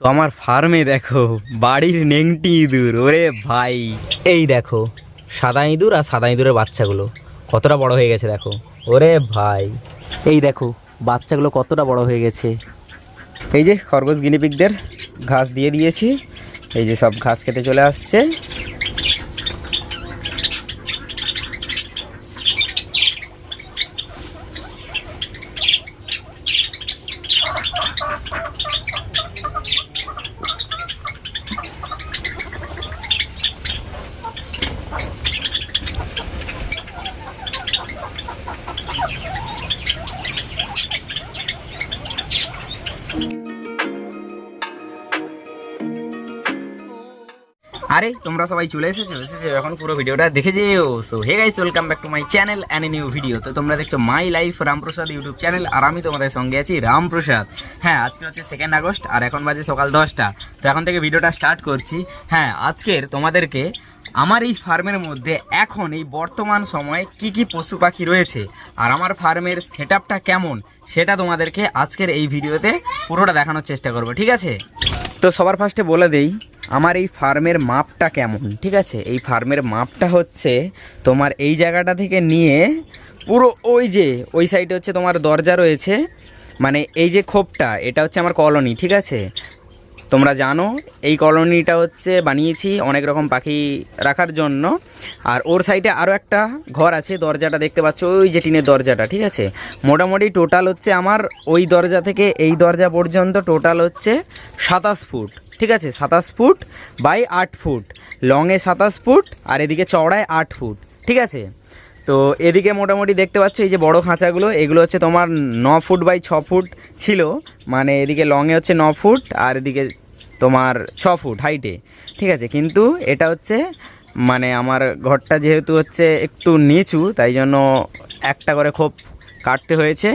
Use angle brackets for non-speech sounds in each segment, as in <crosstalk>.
তো আমার ফার্মে দেখো বাড়ির নেংটি ইঁদুর ওরে ভাই। এই দেখো সাদা ইঁদুর আর সাদা ইঁদুরের বাচ্চাগুলো কতটা বড় হয়ে গেছে দেখো। ওরে ভাই। এই দেখো বাচ্চাগুলো কতটা বড় হয়ে গেছে। এই যে খরগোশ গিনিপিকদের ঘাস দিয়ে দিয়েছি। এই যে সব ঘাস খেতে চলে আসছে। আরে, তোমরা সবাই চলে এসেছ এসেছ, এখন পুরো ভিডিওটা দেখে যেও। So hey guys welcome back to my channel and new video তো তোমরা দেখছ my life Ramprasad YouTube channel আর আমি তোমাদের সঙ্গে আছি রামপ্রসাদ। হ্যাঁ আজকে হচ্ছে সেকেন্ড আগস্ট, আর এখন বাজে সকাল দশটা। তো এখন থেকে ভিডিওটা স্টার্ট করছি। হ্যাঁ আজকের তোমাদেরকে আমার এই ফার্মের মধ্যে এখন এই বর্তমান সময়ে কি কি পশু পাখি রয়েছে, আর আমার ফার্মের সেট কেমন, সেটা তোমাদেরকে আজকের এই ভিডিওতে পুরোটা দেখানোর চেষ্টা করব, ঠিক আছে? তো সবার ফার্স্টে বলে দেই আমার এই ফার্মের মাপটা কেমন? ঠিক আছে? এই ফার্মের মাপটা হচ্ছে তোমার এই জায়গাটা থেকে নিয়ে পুরো ওই যে, ওই সাইডে হচ্ছে তোমার দরজা রয়েছে। মানে এই যে খোপটা, এটা হচ্ছে আমার কলোনি, ঠিক আছে? তোমরা জানো, এই কলোনিটা হচ্ছে বানিয়েছি অনেক রকম পাখি রাখার জন্য। আর ওর সাইডে আরও একটা ঘর আছে, দরজাটা দেখতে পাচ্ছ, ওই যে টিনের দরজাটা, ঠিক আছে? মোটামুটি টোটাল হচ্ছে আমার ওই দরজা থেকে এই দরজা পর্যন্ত টোটাল হচ্ছে সাতাশ ফুট। ঠিক আছে, সাতাশ ফুট বাই আট ফুট। লংয়ে সাতাশ ফুট আর এদিকে চওড়ায় আট ফুট, ঠিক আছে? তো এদিকে মোটামুটি দেখতে পাচ্ছ, এই যে বড় খাঁচাগুলো, এগুলো হচ্ছে তোমার ন ফুট বাই ছ ফুট ছিল মানে এদিকে লংয়ে হচ্ছে ন ফুট আর এদিকে তোমার ছ ফুট হাইটে ঠিক আছে? কিন্তু এটা হচ্ছে মানে আমার ঘরটা যেহেতু হচ্ছে একটু নিচু, তাই জন্য একটা করে খোপ কাটতে হয়েছে।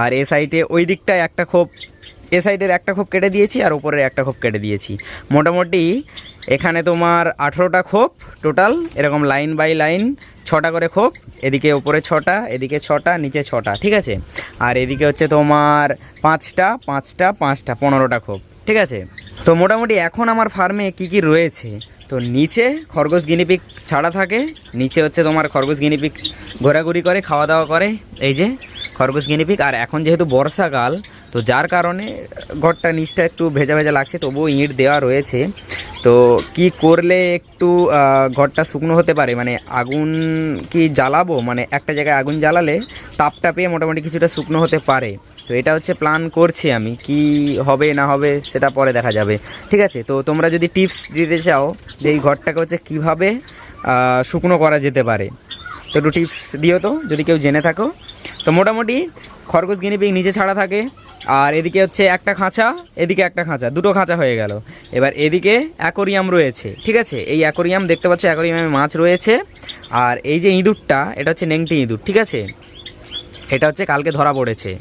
আর এ সাইডে ওই দিকটায় একটা খোপ এ সাইডের একটা খোপ কেটে দিয়েছি আর উপরের একটা খোপ কেটে দিয়েছি। মোটামুটি এখানে তোমার আঠেরোটা খোপ টোটাল এরকম লাইন বাই লাইন ছটা করে খোপ, এদিকে ওপরে ছটা, এদিকে ছটা, নিচে ছটা, ঠিক আছে? আর এদিকে হচ্ছে তোমার পাঁচটা পাঁচটা পাঁচটা, পনেরোটা খোপ, ঠিক আছে? তো মোটামুটি এখন আমার ফার্মে কি কি রয়েছে? তো নিচে খরগোশ গিনিপিক ছাড়া থাকে, নিচে হচ্ছে তোমার খরগোশ গিনিপিক ঘোরাঘুরি করে, খাওয়া দাওয়া করে, এই যে খরগোশ গিনিপিক আর এখন যেহেতু বর্ষাকাল তো যার কারণে ঘরটা নিচটা একটু ভেজা ভেজা লাগছে, তবুও ইঁট দেওয়া রয়েছে। তো কি করলে একটু ঘরটা শুকনো হতে পারে? মানে আগুন কি জ্বালাবো? মানে একটা জায়গায় আগুন জ্বালালে তাপটা পেয়ে মোটামুটি কিছুটা শুকনো হতে পারে। তো এটা হচ্ছে প্ল্যান করছি আমি, কি হবে, না হবে, সেটা পরে দেখা যাবে। ঠিক আছে? তো তোমরা যদি টিপস দিতে চাও যে এই ঘরটাকে হচ্ছে কীভাবে শুকনো করা যেতে পারে, তো একটু টিপস দিও তো, যদি কেউ জেনে থাকো। তো মোটামুটি খরগোশ গিনিপিক নিচে ছাড়া থাকে আর এদিকে হচ্ছে একটা খাঁচা, এদিকে একটা খাঁচা, দুটো খাঁচা হয়ে গেল। এবার এদিকে অ্যাকোরিয়াম রয়েছে, ঠিক আছে? এই অ্যাকোরিয়াম দেখতে পাচ্ছ, অ্যাকোরিয়ামে মাছ রয়েছে। আর এই যে ইঁদুরটা, এটা হচ্ছে নেংটি ইঁদুর, ঠিক আছে? এটা হচ্ছে কালকে ধরা পড়েছে।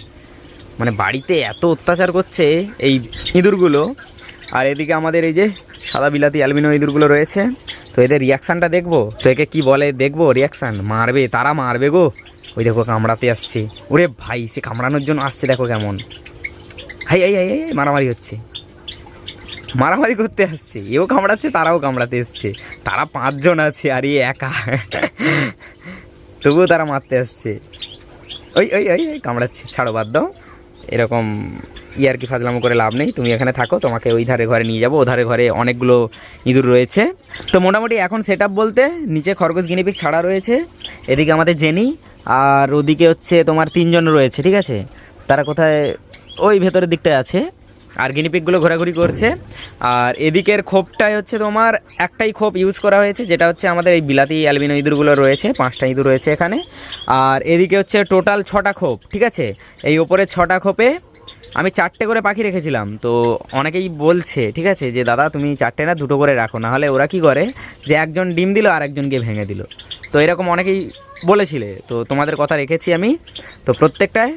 মানে বাড়িতে এত অত্যাচার করছে এই ইঁদুরগুলো। আর এদিকে আমাদের এই যে সাদা বিলাতি অ্যালবিনো ইঁদুরগুলো রয়েছে। তো এদের রিয়াকশানটা দেখব? তো একে কী বলে দেখব রিয়াকশান মারবে, তারা মারবে গো। ওই দেখো কামড়াতে আসছে। ওরে ভাই, সে কামড়ানোর জন্য আসছে, দেখো কেমন। হাই হাই হাই হাই মারামারি হচ্ছে। মারামারি করতে আসছে। এও কামড়াচ্ছে, তারাও কামড়াতে এসছে। তারা পাঁচজন আছে, আর এ একা। তবুও তারা মারতে আসছে। ওই ওই ওই ওই, কামড়াচ্ছে। ছাড়ো, বাদ দাও। এরকম ইয়ার কি ফাজলামো করে লাভ নেই। তুমি এখানে থাকো, তোমাকে ওই ধারে ঘরে নিয়ে যাব। ও ধারে ঘরে অনেকগুলো ইঁদুর রয়েছে। তো মোটামুটি এখন সেট বলতে নিচে খরগোশ গিনিপিক ছাড়া রয়েছে। এদিকে আমাদের জেনি, আর ওদিকে হচ্ছে তোমার তিনজন রয়েছে, ঠিক আছে? তারা কোথায় ওই ভেতরের দিকটায় আছে। আর গিনিপিকগুলো ঘোরাঘুরি করছে। আর এদিকের খোপটাই হচ্ছে তোমার একটাই খোপ ইউজ করা হয়েছে, যেটা হচ্ছে আমাদের এই বিলাতি অ্যালবিনো ইঁদুরগুলো রয়েছে, পাঁচটা ইঁদুর রয়েছে এখানে। আর এদিকে হচ্ছে টোটাল ছটা খোপ, ঠিক আছে? এই ওপরে ছটা খোপে আমি চারটে করে পাখি রেখেছিলাম। তো অনেকেই বলছে, ঠিক আছে, যে দাদা তুমি চারটে না, দুটো করে রাখো। নাহলে ওরা কি করে? যে একজন ডিম দিল আর একজনকে ভেঙে দিল। তো এরকম অনেকেই বলেছিলে। তো তোমাদের কথা রেখেছি আমি। তো প্রত্যেকটায়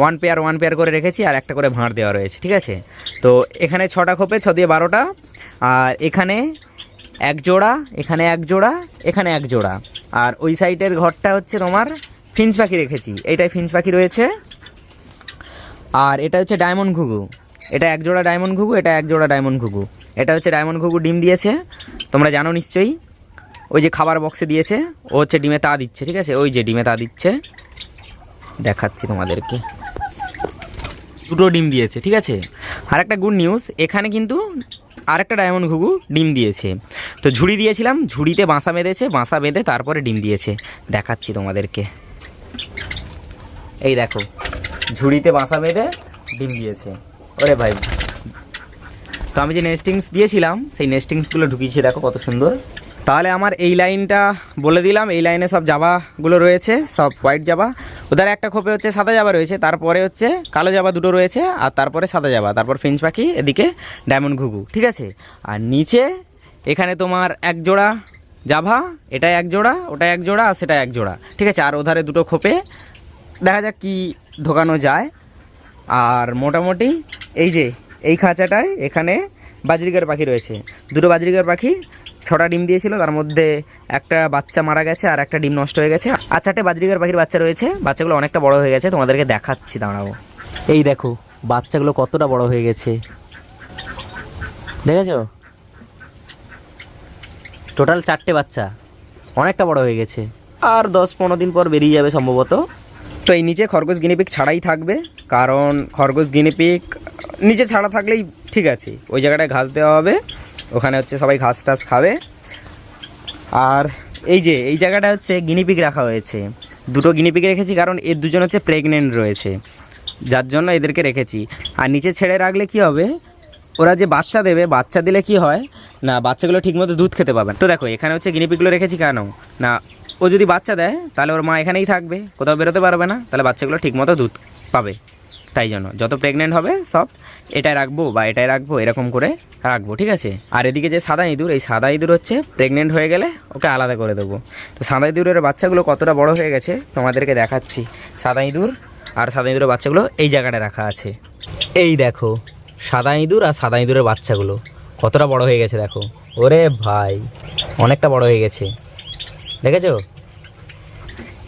ওয়ান পেয়ার ওয়ান পেয়ার করে রেখেছি আর একটা করে ভাঁড় দেওয়া রয়েছে, ঠিক আছে? তো এখানে ছটা খোপে, ছ দিয়ে বারোটা, আর এখানে এক জোড়া, এখানে এক জোড়া, এখানে এক জোড়া। আর ওই সাইডের ঘরটা হচ্ছে তোমার ফিঞ্চ পাখি রেখেছি এইটাই ফিঞ্চ পাখি রয়েছে। আর এটা হচ্ছে ডায়মন্ড ঘুঘু, এটা এক জোড়া ডায়মন্ড ঘুঘু, এটা এক জোড়া ডায়মন্ড ঘুঘু। এটা হচ্ছে ডায়মন্ড ঘুঘু ডিম দিয়েছে, তোমরা জানো নিশ্চয়ই। ওই যে খাবার বক্সে দিয়েছে, ও হচ্ছে ডিমে তা দিচ্ছে, ঠিক আছে? ওই যে ডিমে তা দিচ্ছে, দেখাচ্ছি তোমাদেরকে। দুটো ডিম দিয়েছে, ঠিক আছে? আর একটা গুড নিউজ এখানে কিন্তু আরেকটা ডায়মন্ড ঘুঘু ডিম দিয়েছে। তো ঝুড়ি দিয়েছিলাম, ঝুড়িতে বাসা বেঁধেছে, বাসা বেঁধে তারপরে ডিম দিয়েছে। দেখাচ্ছি তোমাদেরকে। এই দেখো, ঝুড়িতে বাসা বেঁধে ডিম দিয়েছে। ওরে ভাই। তো আমি যে নেস্টিংস দিয়েছিলাম, সেই নেস্টিংসগুলো ঢুকিয়েছি, দেখো কত সুন্দর। তাহলে আমার এই লাইনটা বলে দিলাম, এই লাইনে সব জাবাগুলো রয়েছে, সব হোয়াইট জাবা। ওদের একটা খোপে হচ্ছে সাদা জাবা রয়েছে, তারপরে হচ্ছে কালো জাবা দুটো রয়েছে, আর তারপরে সাদা জাবা, তারপর ফিঞ্চ পাখি, এদিকে ডায়মন্ড ঘুঘু, ঠিক আছে? আর নিচে এখানে তোমার এক জোড়া জাভা এটা এক জোড়া ওটা এক জোড়া, আর সেটা এক জোড়া, ঠিক আছে? আর ওধারে দুটো খোপে, দেখা যাক কি ঢোকানো যায়। আর মোটামুটি এই যে, এই খাঁচাটায় এখানে বাজরিকার পাখি রয়েছে। দুটো বাজরিকার পাখি ছটা ডিম দিয়েছিল তার মধ্যে একটা বাচ্চা মারা গেছে আর একটা ডিম নষ্ট হয়ে গেছে। আর চারটে বাজরিকার পাখির বাচ্চা রয়েছে বাচ্চাগুলো অনেকটা বড় হয়ে গেছে তোমাদেরকে দেখাচ্ছি দাঁড়াবো এই দেখো বাচ্চাগুলো কতটা বড় হয়ে গেছে। দেখেছ? টোটাল চারটে বাচ্চা অনেকটা বড় হয়ে গেছে। আর দশ পনেরো দিন পর বেরিয়ে যাবে সম্ভবত। তো এই নিচে খরগোশ গিনিপিক ছাড়াই থাকবে কারণ খরগোশ গিনিপিক নিচে ছাড়া থাকলেই ঠিক আছে ওই জায়গাটায় ঘাস দেওয়া হবে। ওখানে হচ্ছে সবাই ঘাস টাস খাবে। আর এই যে, এই জায়গাটা হচ্ছে গিনিপিক রাখা হয়েছে। দুটো গিনিপিক রেখেছি কারণ এর দুজন হচ্ছে প্রেগনেন্ট রয়েছে। যার জন্য এদেরকে রেখেছি। আর নিচে ছেড়ে রাখলে কি হবে? ওরা যে বাচ্চা দেবে, বাচ্চা দিলে কি হয়? না, বাচ্চাগুলো ঠিকমতো দুধ খেতে পাবে তো দেখো, এখানে হচ্ছে গিনিপিকগুলো রেখেছি কেন? না, ও যদি বাচ্চা দেয়, তাহলে ওর মা এখানেই থাকবে। কোথাও বেরোতে পারবে না। তাহলে বাচ্চাগুলো ঠিকমতো দুধ পাবে। তাই জন্য। যত প্রেগনেন্ট হবে, সব এটাই রাখব বা এটাই রাখব, এরকম করে রাখব, ঠিক আছে? আর এদিকে যে সাদা ইঁদুর, এই সাদা ইঁদুর হচ্ছে প্রেগনেন্ট হয়ে গেলে ওকে আলাদা করে দেবো। তো সাদা ইঁদুরের বাচ্চাগুলো কতটা বড় হয়ে গেছে, তোমাদেরকে দেখাচ্ছি। সাদা ইঁদুর আর সাদা ইঁদুরের বাচ্চাগুলো এই জায়গাটায় রাখা আছে। এই দেখো, সাদা ইঁদুর আর সাদা ইঁদুরের বাচ্চাগুলো কতটা বড় হয়ে গেছে দেখো। ওরে ভাই, অনেকটা বড় হয়ে গেছে। দেখেছ?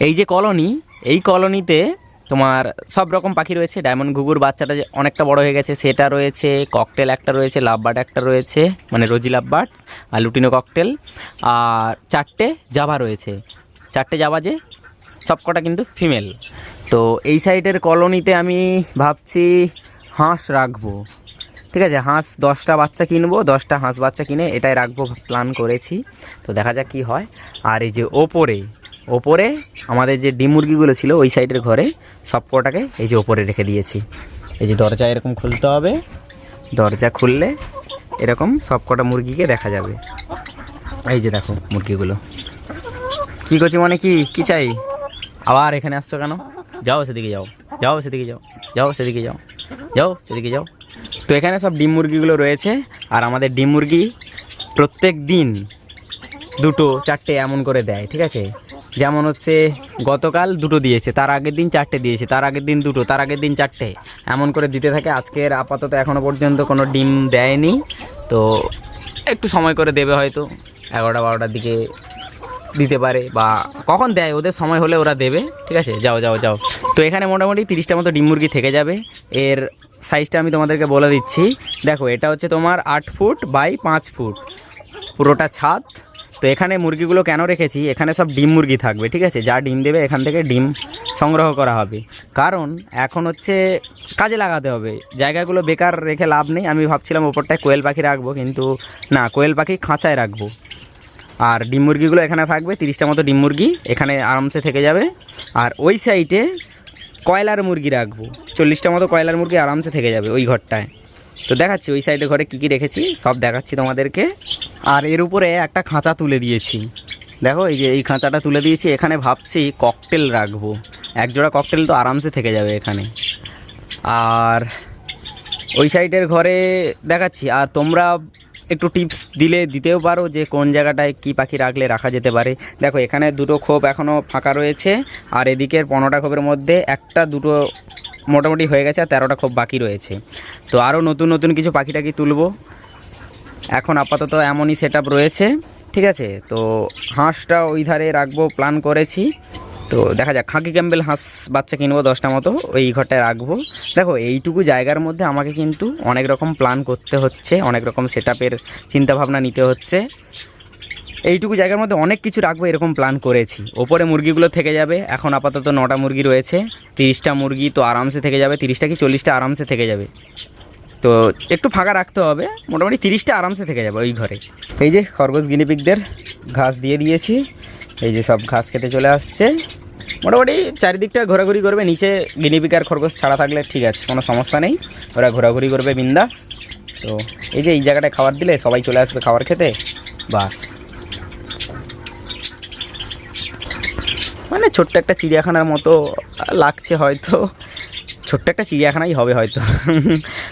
এই যে কলোনি, এই কলোনিতে তোমার সব রকম পাখি রয়েছে। ডায়মন্ড ঘুঘুর বাচ্চাটা যে অনেকটা বড় হয়ে গেছে, সেটা রয়েছে ককটেল একটা রয়েছে লাভবার্ড একটা রয়েছে মানে রোজি লাভবার্ড আর লুটিনো ককটেল আর চারটে জাভা রয়েছে। চারটে জাভা যে সবকটা কিন্তু ফিমেল তো এই সাইডের কলোনিতে আমি ভাবছি হাঁস রাখব। ঠিক আছে, হাঁস দশটা বাচ্চা কিনবো, দশটা হাঁস বাচ্চা কিনে এটাই রাখব প্ল্যান করেছি। তো দেখা যাক কি হয়। আর এই যে ওপরে ওপরে আমাদের যে ডিম মুরগিগুলো ছিল ওই সাইডের ঘরে সব কটাকে এই যে ওপরে রেখে দিয়েছি। এই যে দরজা এরকম খুলতে হবে। দরজা খুললে এরকম সব কটা মুরগিকে দেখা যাবে। এই যে দেখো মুরগিগুলো। কি করছি মানে কি? কি চাই? আবার এখানে আসছো কেন? যাও সেদিকে যাও। যাও সেদিকে যাও। যাও সেদিকে যাও। যাও সেদিকে যাও। তো এখানে সব ডিম মুরগিগুলো রয়েছে আর আমাদের ডিম মুরগি প্রত্যেক দিন দুটো চারটে এমন করে দেয় ঠিক আছে? যেমন হচ্ছে, গতকাল দুটো দিয়েছে, তার আগের দিন চারটে দিয়েছে, তার আগের দিন দুটো, তার আগের দিন চারটে। এমন করে দিতে থাকে, আজকের আপাতত এখনও পর্যন্ত কোনো ডিম দেয়নি। তো একটু সময় করে দেবে হয়তো, এগারোটা বারোটার দিকে দিতে পারে বা কখন দেয়, ওদের সময় হলে ওরা দেবে, ঠিক আছে? যাও যাও যাও। তো এখানে মোটামুটি তিরিশটা মতো ডিম মুরগি থেকে যাবে। এর সাইজটা আমি তোমাদেরকে বলে দিচ্ছি। দেখো, এটা হচ্ছে তোমার আট ফুট বাই পাঁচ ফুট। পুরোটা ছাদ। তো এখানে মুরগিগুলো কেন রেখেছি? এখানে সব ডিম মুরগি থাকবে, ঠিক আছে? যা ডিম দেবে, এখান থেকে ডিম সংগ্রহ করা হবে। কারণ এখন হচ্ছে কাজে লাগাতে হবে। জায়গাগুলো বেকার রেখে লাভ নেই। আমি ভাবছিলাম ওপরটায় কোয়েল পাখি রাখব, কিন্তু না, কোয়েল পাখি খাঁচায় রাখব। আর ডিম মুরগিগুলো এখানে থাকবে, তিরিশটা মতো ডিম মুরগি এখানে আরামসে থেকে যাবে। আর ওই সাইডে কয়লার মুরগি রাখব। চল্লিশটা মতো কয়লার মুরগি আরামসে থেকে যাবে ওই ঘরটায়। তো দেখাচ্ছি, ওই সাইডে ঘরে কী কী রেখেছি, সব দেখাচ্ছি তোমাদেরকে। আর এর উপরে একটা খাঁচা তুলে দিয়েছি। দেখো, এই যে এই খাঁচাটা তুলে দিয়েছি, এখানে ভাবছি ককটেল রাখব। এক জোড়া ককটেল তো আরামসে থেকে যাবে এখানে। আর ওই সাইডের ঘরে দেখাচ্ছি, আর তোমরা একটু টিপস দিলে দিতেও পারো যে কোন জায়গাটায় কি পাখি রাখলে রাখা যেতে পারে। দেখো, এখানে দুটো খোপ এখনও ফাঁকা রয়েছে, আর এদিকের পনেরোটা খোপের মধ্যে একটা দুটো মোটামুটি হয়ে গেছে আর তেরোটা খোপ বাকি রয়েছে। তো আরও নতুন নতুন কিছু পাখি টাখি তুলবো। এখন আপাতত এমনই সেট রয়েছে, ঠিক আছে? তো হাঁসটা ওই ধারে রাখব প্ল্যান করেছি। তো দেখা যাক, খাঁকি ক্যাম্বেল হাঁস বাচ্চা কিনবো দশটা মতো, ওই ঘরটায় রাখব। দেখো, এইটুকু জায়গার মধ্যে আমাকে কিন্তু অনেক রকম প্ল্যান করতে হচ্ছে, অনেক রকম সেট আপের চিন্তাভাবনা নিতে হচ্ছে। এইটুকু জায়গার মধ্যে অনেক কিছু রাখব এরকম প্ল্যান করেছি। ওপরে মুরগিগুলো থেকে যাবে, এখন আপাতত নটা মুরগি রয়েছে। তিরিশটা মুরগি তো আরামসে থেকে যাবে, তিরিশটা কি চল্লিশটা আরামসে থেকে যাবে। তো একটু ফাঁকা রাখতে হবে, মোটামুটি তিরিশটা আরামসে থেকে যাবে ওই ঘরে। এই যে খরগোশ গিনিপিকদের ঘাস দিয়ে দিয়েছি, এই যে সব ঘাস খেতে চলে আসছে। মোটামুটি চারিদিকটা ঘোরাঘুরি করবে, নিচে গিনিপিক আর খরগোশ ছাড়া থাকলে ঠিক আছে, কোনো সমস্যা নেই। ওরা ঘোরাঘুরি করবে বিন্দাস। তো এই যে এই জায়গাটায় খাবার দিলে সবাই চলে আসবে খাবার খেতে, বাস। মানে ছোট্ট একটা চিড়িয়াখানার মতো লাগছে হয়তো। ছোট্ট একটা চিড়িয়াখানাই হবে হয়তো।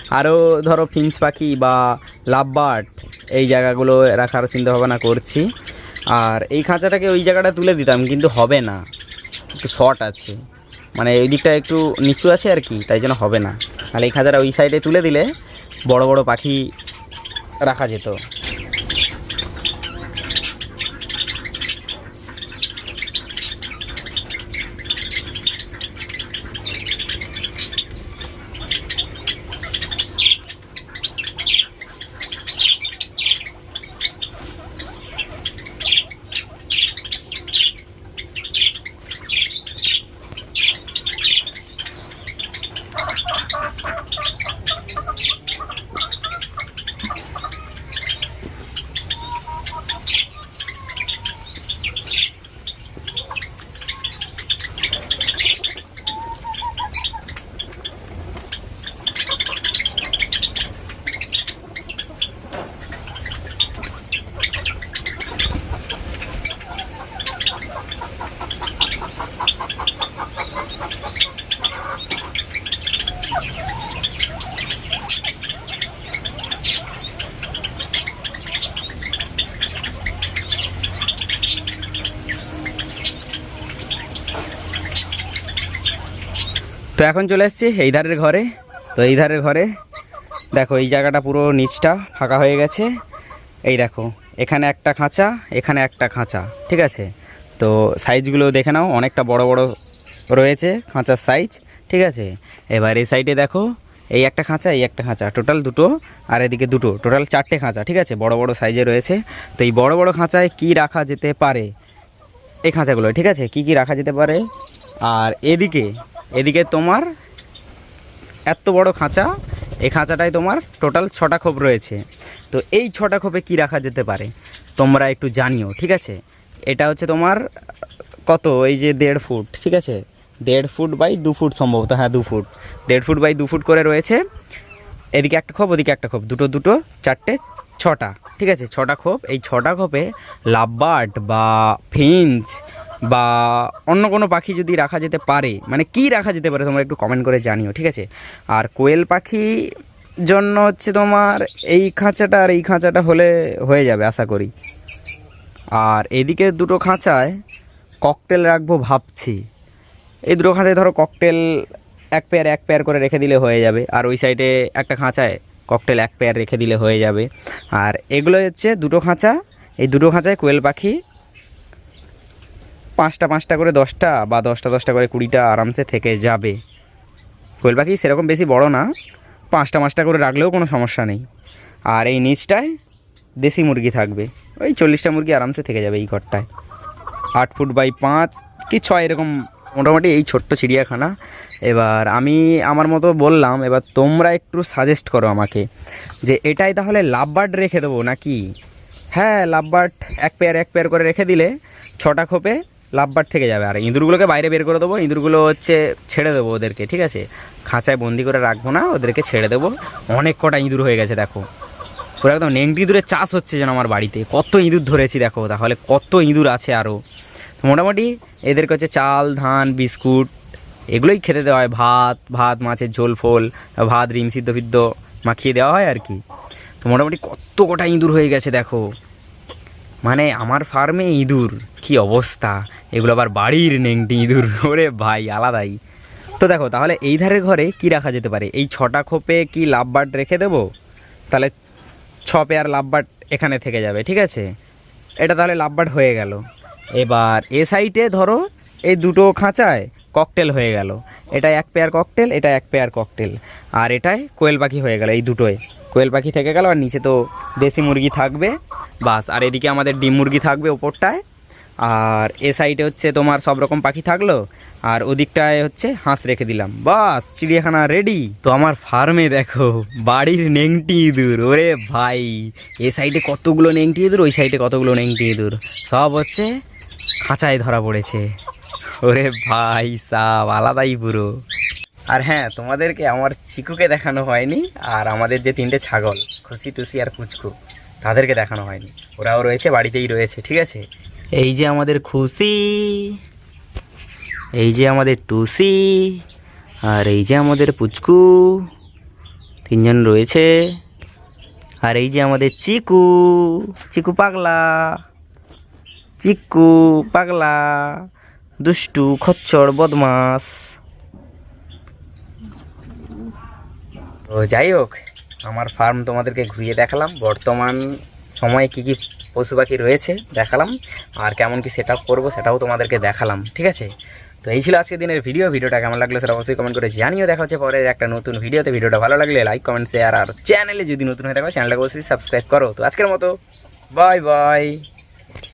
আরও ধরো ফিন্স পাখি বা লাভবার্ড, এই জায়গাগুলো রাখার চিন্তা ভাবনা করছি। আর এই খাঁচাটাকে ওই জায়গাটা তুলে দিতাম, কিন্তু হবে না। একটু শর্ট আছে। মানে ওই দিকটা একটু নিচু আছে আর কি, তাই জন্য হবে না। তাহলে এই খাঁচাটা ওই সাইডে তুলে দিলে বড় বড় পাখি রাখা যেত। তো এখন চলে এসেছি এই ধারের ঘরে। তো এই ধারের ঘরে, দেখো এই জায়গাটা পুরো নিচটা ফাঁকা হয়ে গেছে। এই দেখো, এখানে একটা খাঁচা, এখানে একটা খাঁচা, ঠিক আছে? তো সাইজগুলো দেখে নাও, অনেকটা বড় বড় রয়েছে খাঁচার সাইজ ঠিক আছে? এবার এই সাইডে দেখো, এই একটা খাঁচা, এই একটা খাঁচা টোটাল দুটো, আর এদিকে দুটো টোটাল চারটে খাঁচা, ঠিক আছে? বড় বড় সাইজে রয়েছে। তো এই বড় বড় খাঁচায় কি রাখা যেতে পারে? এই খাঁচাগুলো, ঠিক আছে? কি কি রাখা যেতে পারে? আর এদিকে এদিকে তোমার এত বড় খাঁচা, এই খাঁচাটায় তোমার টোটাল ছটা খোপ রয়েছে। তো এই ছটা খোপে কি রাখা যেতে পারে? তোমরা একটু জানিও, ঠিক আছে? এটা হচ্ছে তোমার কত? এই যে দেড় ফুট, ঠিক আছে? দেড় ফুট বাই দু ফুট সম্ভবত হ্যাঁ দু ফুট। দেড় ফুট বাই দু ফুট করে রয়েছে। এদিকে একটা খোপ, ওদিকে একটা খোপ, দুটো দুটো, চারটে, ছটা, ঠিক আছে? ছটা খোপ, এই ছটা খোপে লাভবার্ড বা ফিঞ্চ বা অন্য কোনো পাখি যদি রাখা যেতে পারে মানে কি রাখা যেতে পারে তোমরা একটু কমেন্ট করে জানিও, ঠিক আছে? আর কোয়েল পাখি জন্য হচ্ছে তোমার এই খাঁচাটা আর এই খাঁচাটা হলে হয়ে যাবে, আশা করি। আর এদিকে দুটো খাঁচায় ককটেল রাখব ভাবছি। এই দুটো খাঁচায় ধরো ককটেল এক পেয়ার এক পেয়ার করে রেখে দিলে হয়ে যাবে। আর ওই সাইডে একটা খাঁচায় ককটেল এক পেয়ার রেখে দিলে হয়ে যাবে। আর এগুলো হচ্ছে দুটো খাঁচা। এই দুটো খাঁচায় কোয়েল পাখি পাঁচটা পাঁচটা করে দশটা বা দশটা দশটা করে কুড়িটা আরামসে থেকে যাবে। কোয়েল পাখি সেরকম বেশি বড় না, পাঁচটা পাঁচটা করে রাখলেও কোনো সমস্যা নেই। আর এই নিচটায় দেশি মুরগি থাকবে, ওই চল্লিশটা মুরগি আরামসে থেকে যাবে এই ঘরটায়। আট ফুট বাই পাঁচ, কি ছয় এরকম, মোটামুটি এই ছোট্ট চিড়িয়াখানা। এবার আমি আমার মতো বললাম, এবার তোমরা একটু সাজেস্ট করো আমাকে যে এটাই তাহলে লাভবার্ড রেখে দেবো নাকি? হ্যাঁ লাভবার্ড এক পেয়ার এক পেয়ার করে রেখে দিলে, ছটা খোপে লাভবার্ড থেকে যাবে। আর ইঁদুরগুলোকে বাইরে বের করে দেবো। ইঁদুরগুলো হচ্ছে ছেড়ে দেবো ওদেরকে, ঠিক আছে? খাঁচায় বন্দি করে রাখব না, ওদেরকে ছেড়ে দেবো। অনেক কটা ইঁদুর হয়ে গেছে, দেখো। পুরো একদম নেংটি ইঁদুরের চাষ হচ্ছে যেন আমার বাড়িতে। কত ইঁদুর ধরেছি, দেখো, তাহলে কত ইঁদুর আছে আরও মোটামুটি এদেরকে হচ্ছে চাল, ধান, বিস্কুট এগুলোই খেতে দেওয়া হয়। ভাত ভাত, মাছের ঝোল, ফোল, ভাত রিম সিদ্ধ, ফিদ্ধ মাখিয়ে দেওয়া হয় আর কি। তো মোটামুটি কত কটা ইঁদুর হয়ে গেছে, দেখো। মানে আমার ফার্মে ইঁদুর, কি অবস্থা? এগুলো আবার বাড়ির নেংটি ইঁদুর <laughs> ওরে ভাই, আলাদাই। তো দেখো, তাহলে এই ধারের ঘরে কি রাখা যেতে পারে? এই ছটা খোপে কি লাভবার্ড রেখে দেবো? তাহলে ছ পেয়ার লাভবার্ড এখানে থেকে যাবে, ঠিক আছে? এটা তাহলে লাভবার্ড হয়ে গেল। এবার এ সাইডে ধরো, এই দুটো খাঁচায় ককটেল হয়ে গেল। এটা এক পেয়ার ককটেল, এটা এক পেয়ার ককটেল। আর এটায় কোয়েল পাখি হয়ে গেল, এই দুটোয়। কোয়েল পাখি থেকে গেল, আর নিচে তো দেশি মুরগি থাকবে। বাস, আর এদিকে আমাদের ডিম মুরগি থাকবে ওপরটায়। আর এ সাইডে হচ্ছে তোমার সব রকম পাখি থাকল, আর ওদিকটায় হচ্ছে হাঁস রেখে দিলাম। বাস, চিড়িয়াখানা রেডি তো আমার ফার্মে দেখো, বাড়ির নেংটি ইঁদুর, ওরে ভাই। এ সাইডে কতগুলো নেংটি ইঁদুর, ওই সাইডে কতগুলো নেংটি ইঁদুর? সব হচ্ছে খাঁচায় ধরা পড়েছে। ওরে ভাই, সাব, আলাদাই পুরো। আর হ্যাঁ তোমাদেরকে আমার চিকুকে দেখানো হয়নি, আর আমাদের যে তিনটে ছাগল, খুশি টুসি আর পুচকু, তাদেরকে দেখানো হয়নি। ওরাও রয়েছে, বাড়িতেই রয়েছে, ঠিক আছে? এই যে আমাদের খুশি, এই যে আমাদের টুসি, আর এই যে আমাদের পুচকু, তিনজন রয়েছে। আর এই যে আমাদের চিকু চিকু পাগলা চিকু পাগলা, দুষ্টু, খচ্চর, বদমাস। তো যাই হোক, আমার ফার্ম তোমাদেরকে ঘুরিয়ে দেখালাম। বর্তমান সময়ে কি কি পশু পাখি রয়েছে, দেখালাম। আর কেমন কি সেট আপ করব সেটাও তোমাদেরকে দেখালাম, ঠিক আছে? তো এই ছিল আজকের দিনের ভিডিও ভিডিওটা কেমন লাগল সেটা অবশ্যই কমেন্ট করে জানিও দেখা হচ্ছে পরের একটা নতুন ভিডিওতে ভিডিওটা ভালো লাগলে লাইক কমেন্ট শেয়ার আর চ্যানেলে যদি নতুন হয়ে থাকো চ্যানেলটাকে অবশ্যই সাবস্ক্রাইব করো। তো আজকের মতো বাই বাই